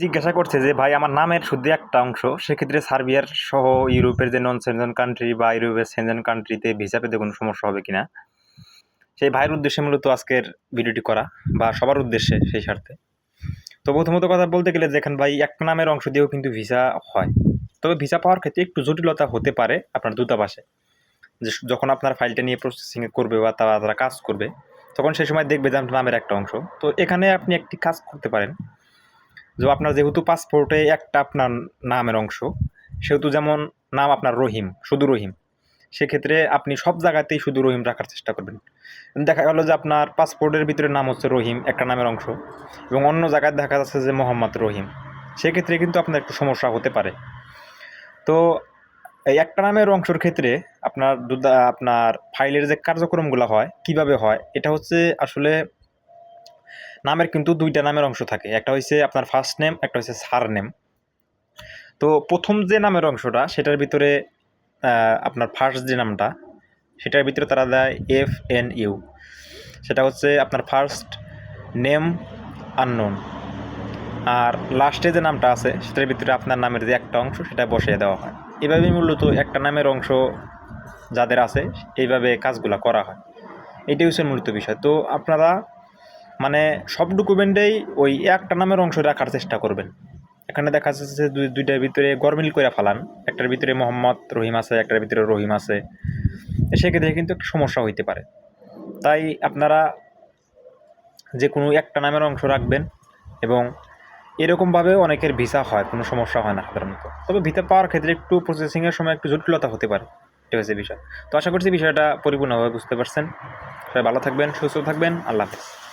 জিজ্ঞাসা করছে যে, ভাই, আমার নামের শুধু একটা অংশ। সেক্ষেত্রে সার্বিয়ার সহ ইউরোপের যে নন সেনজেন কান্ট্রি বা ইউরোপের সেনজেন কান্ট্রিতে ভিসা পেতে কোনো সমস্যা হবে কিনা? সেই ভাইয়ের উদ্দেশ্যে মূলত আজকের ভিডিওটি করা বা সবার উদ্দেশ্যে সেই স্বার্থে। তো প্রথমত কথা বলতে গেলে দেখেন ভাই, এক নামের অংশ দিয়েও কিন্তু ভিসা হয়। তবে ভিসা পাওয়ার ক্ষেত্রে একটু জটিলতা হতে পারে আপনার দূতাবাসে। যে, যখন আপনার ফাইলটা নিয়ে প্রসেসিং করবে বা তারা তারা কাজ করবে, তখন সেই সময় দেখবে যে, আপনার নামের একটা অংশ। তো এখানে আপনি একটি কাজ করতে পারেন। যে আপনার যেহেতু পাসপোর্টে একটা আপনার নামের অংশ, সেহেতু যেমন নাম আপনার রহিম, শুধু রহিম, সেক্ষেত্রে আপনি সব জায়গাতেই শুধু রহিম রাখার চেষ্টা করবেন। দেখা গেল যে আপনার পাসপোর্টের ভিতরে নাম হচ্ছে রহিম, একটা নামের অংশ, এবং অন্য জায়গায় দেখা যাচ্ছে যে মোহাম্মদ রহিম, সেক্ষেত্রে কিন্তু আপনার একটু সমস্যা হতে পারে। তো এই একটা নামের অংশের ক্ষেত্রে আপনার আপনার ফাইলের যে কার্যক্রমগুলো হয়, কীভাবে হয়, এটা হচ্ছে আসলে নামের কিন্তু দুইটা নামের অংশ থাকে। একটা হচ্ছে আপনার ফার্স্ট নেম একটা হচ্ছে সার নেম তো প্রথম যে নামের অংশটা, সেটার ভিতরে আপনার ফার্স্ট যে নামটা, সেটার ভিতরে তারা দেয় এফ এন ইউ সেটা হচ্ছে আপনার ফার্স্ট নেম আননোন আর লাস্টে যে নামটা আছে, সেটার ভিতরে আপনার নামের যে একটা অংশ, সেটা বসিয়ে দেওয়া হয়। এভাবেই মূলত একটা নামের অংশ যাদের আছে, এইভাবে কাজগুলো করা হয়। এটাই হচ্ছে মূলত বিষয়। তো আপনারা মানে সব ডকুমেন্টেই ওই একটা নামের অংশ রাখার চেষ্টা করবেন। এখানে দেখা যাচ্ছে যে দুই দুইটার ভিতরে গরমিল করে ফালান একটার ভিতরে মোহাম্মদ রহিম আছে একটার ভিতরে রহিম আছে। সেক্ষেত্রে কিন্তু একটা সমস্যা হইতে পারে। তাই আপনারা যে কোনো একটা নামের অংশ রাখবেন এবং এরকমভাবেও অনেকের ভিসা হয় কোনো সমস্যা হয় না সাধারণত। তবে ভিসা পাওয়ার ক্ষেত্রে একটু প্রসেসিংয়ের সময় একটু জটিলতা হতে পারে এটা হচ্ছে বিষয়। তো আশা করছি বিষয়টা পরিপূর্ণভাবে বুঝতে পারছেন। সবাই ভালো থাকবেন সুস্থ থাকবেন আল্লাহ হাফেজ।